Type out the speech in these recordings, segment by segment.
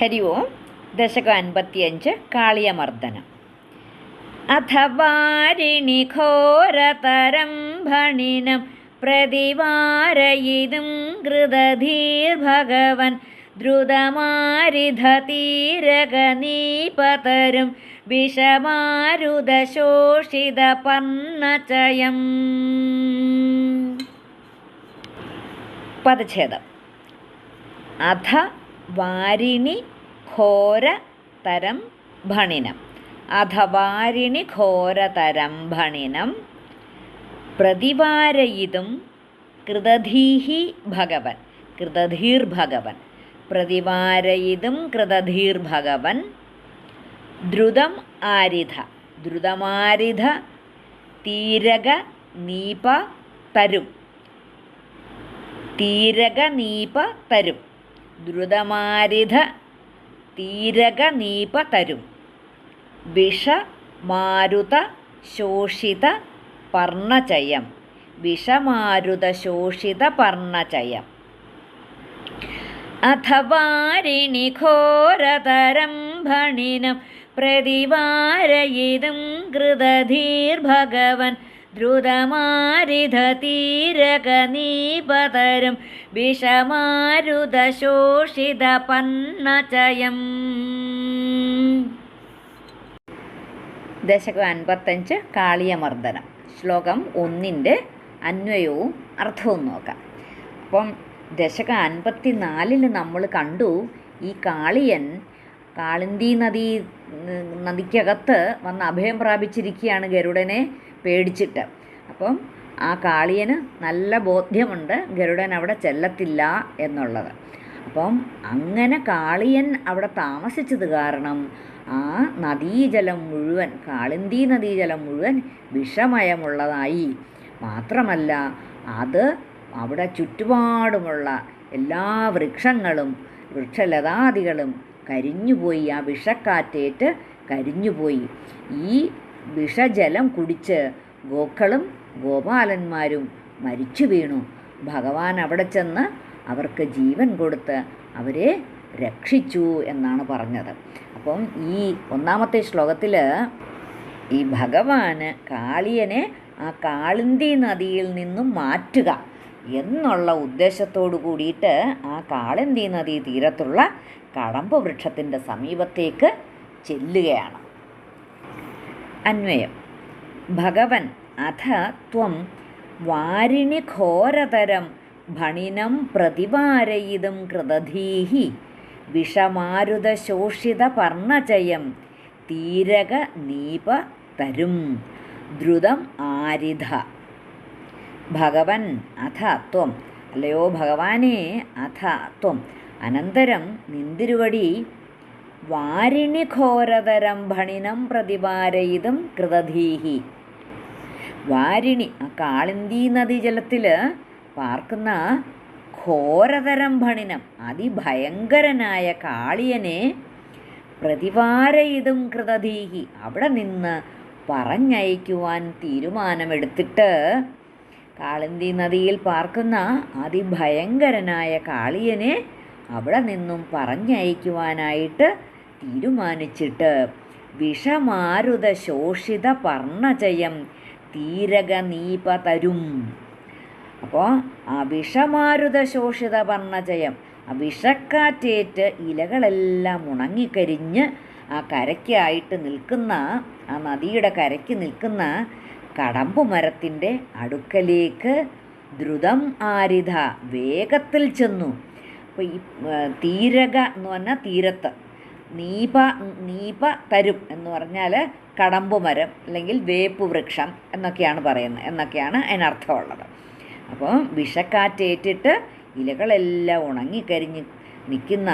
ഹരി ഓം ദശകം അൻപത്തിയഞ്ച് കാളിയമർദ്ദനം. അഥവാരിണി ഘോരതരം ഭണിനം പ്രതിവാരയിതും കൃതധീർഭഗവൻ ദ്രുതമാരിധതീരകനീപതരും വിഷമാരുതശോഷിത പർണചയം പദച്ഛേദം. അധ വാരിണി ഘോര തരം ഭണിനം. അധവാരിണി ഘോരതരം ഭണിനം. പ്രതിവാരയിതും കൃതധീഹി ഭഗവൻ. കൃതധീർ ഭഗവൻ. പ്രതിവാരയിതും കൃതധീർ ഭഗവൻ. ദ്രുതം ആരിധ. ദ്രുതമാരിധ തീരക നീപ തരും. തീരക നീപ തരും. ദ്രുതമാരിധ തീരക നീപ തരും വിഷ മാരുത ശോഷിത പർണചയം. വിഷമാരുത ശോഷിത പർണചയം. അഥവാരിണി ഘോരതരം ഭണിനം പ്രതിവാരയിതും കൃതധീർഭഗവൻ ദ്രുതമാരിധതീരകനീപതരും വിഷമാരുതശോഷിത പന്നചയം ദശകം അൻപത്തഞ്ച് കാളിയമർദ്ദനം. ശ്ലോകം ഒന്നിന്റെ അന്വയവും അർത്ഥവും നോക്കാം. അപ്പം ദശകം അൻപത്തി നാലിൽ നമ്മൾ കണ്ടു ഈ കാളിയൻ കാളിന്തി നദി നദിക്കകത്ത് വന്ന് അഭയം പ്രാപിച്ചിരിക്കുകയാണ് ഗരുഡനെ. പേടിച്ചിട്ട്. അപ്പം ആ കാളിയന് നല്ല ബോധ്യമുണ്ട് ഗരുഡൻ അവിടെ ചെല്ലത്തില്ല എന്നുള്ളത്. അപ്പം അങ്ങനെ കാളിയൻ അവിടെ താമസിച്ചത് കാരണം ആ നദീജലം മുഴുവൻ കാളിന്തി നദീജലം മുഴുവൻ വിഷമയമുള്ളതായി. മാത്രമല്ല അത് അവിടെ ചുറ്റുപാടുമുള്ള എല്ലാ വൃക്ഷങ്ങളും വൃക്ഷലതാദികളും കരിഞ്ഞുപോയി. ആ വിഷക്കാറ്റേറ്റ് കരിഞ്ഞുപോയി. ഈ വിഷജലം കുടിച്ച് ഗോക്കളും ഗോപാലന്മാരും മരിച്ചു വീണു. ഭഗവാൻ അവിടെ ചെന്ന് അവർക്ക് ജീവൻ കൊടുത്ത് അവരെ രക്ഷിച്ചു എന്നാണ് പറഞ്ഞത്. അപ്പം ഈ ഒന്നാമത്തെ ശ്ലോകത്തിൽ ഈ ഭഗവാന് കാളിയനെ ആ കാളിന്തി നദിയിൽ നിന്നും മാറ്റുക എന്നുള്ള ഉദ്ദേശത്തോടു കൂടിയിട്ട് ആ കാളിന്തി നദി തീരത്തുള്ള കടമ്പ വൃക്ഷത്തിന്റെ സമീപത്തേക്ക് ചെല്ലുകയാണ്. അന്വയം. ഭഗവൻ അഥ ത്വം വാരിണി ഘോരതരം ഭണിനം പ്രതിവാരയിതും കൃതധീഹി. വിഷമാരുതശോഷിത പർണചയം തീരക നീപ തരും. ദ്രുതം ആരിധ. ഭഗവൻ അഥ ത്വം. അല്ലയോ ഭഗവാനെ അഥ ത്വം. അനന്തരം നിന്തിരുവടി വാരിണി ഘോരതരം ഭണിനം പ്രതിപാരയിതും കൃതധീഹി. വാരിണി ആ കാളിന്തി നദീജലത്തിൽ പാർക്കുന്ന ഘോരതരം ഭണിനം അതിഭയങ്കരനായ കാളിയനെ പ്രതിവാരയിതും കൃതധീഹി. അവിടെ നിന്ന് പറഞ്ഞയക്കുവാൻ തീരുമാനമെടുത്തിട്ട് കാളിന്തി നദിയിൽ പാർക്കുന്ന അതിഭയങ്കരനായ കാളിയനെ അവിടെ നിന്നും പറഞ്ഞയക്കുവാനായിട്ട് തീരുമാനിച്ചിട്ട് വിഷമാരുത ശോഷിത പർണചയം തീരക നീപ തരും. അപ്പോൾ ആ വിഷമാരുത ശോഷിത പർണചയം ആ വിഷക്കാറ്റേറ്റ് ഇലകളെല്ലാം ഉണങ്ങിക്കരിഞ്ഞ് ആ കരയ്ക്കായിട്ട് നിൽക്കുന്ന ആ നദിയുടെ കരയ്ക്ക് നിൽക്കുന്ന കടമ്പു മരത്തിന്റെ അടുക്കലേക്ക് ദ്രുതം ആരിത വേഗത്തിൽ ചെന്നു. അപ്പോൾ ഈ തീരക എന്ന് പറഞ്ഞാൽ തീരത്ത്. നീപ നീപ തരും എന്ന് പറഞ്ഞാൽ കടമ്പ് മരം അല്ലെങ്കിൽ വേപ്പ് വൃക്ഷം എന്നൊക്കെയാണ് പറയുന്നത്. എന്നൊക്കെയാണ് അതിനർത്ഥമുള്ളത്. അപ്പോൾ വിഷക്കാറ്റേറ്റിട്ട് ഇലകളെല്ലാം ഉണങ്ങിക്കരിഞ്ഞ് നിൽക്കുന്ന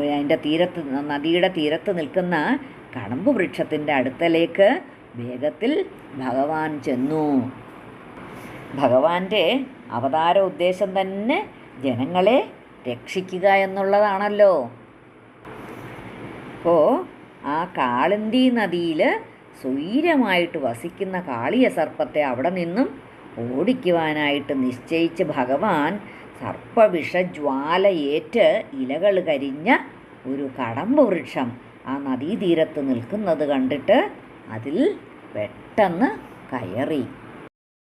അതിന്റെ തീരത്ത് നദിയുടെ തീരത്ത് നിൽക്കുന്ന കടമ്പ് വൃക്ഷത്തിന്റെ അടുത്തലേക്ക് വേഗത്തിൽ ഭഗവാൻ ചെന്നു. ഭഗവാന്റെ അവതാര ഉദ്ദേശം തന്നെ ജനങ്ങളെ രക്ഷിക്കുക എന്നുള്ളതാണല്ലോ. അപ്പോൾ ആ കാളിന്തി നദിയിൽ സ്വൈരമായിട്ട് വസിക്കുന്ന കാളിയ സർപ്പത്തെ അവിടെ നിന്നും ഓടിക്കുവാനായിട്ട് നിശ്ചയിച്ച് ഭഗവാൻ സർപ്പവിഷജ്വാലയേറ്റ് ഇലകൾ കരിഞ്ഞ ഒരു കടമ്പ് വൃക്ഷം ആ നദീതീരത്ത് നിൽക്കുന്നത് കണ്ടിട്ട് അതിൽ പെട്ടെന്ന് കയറി.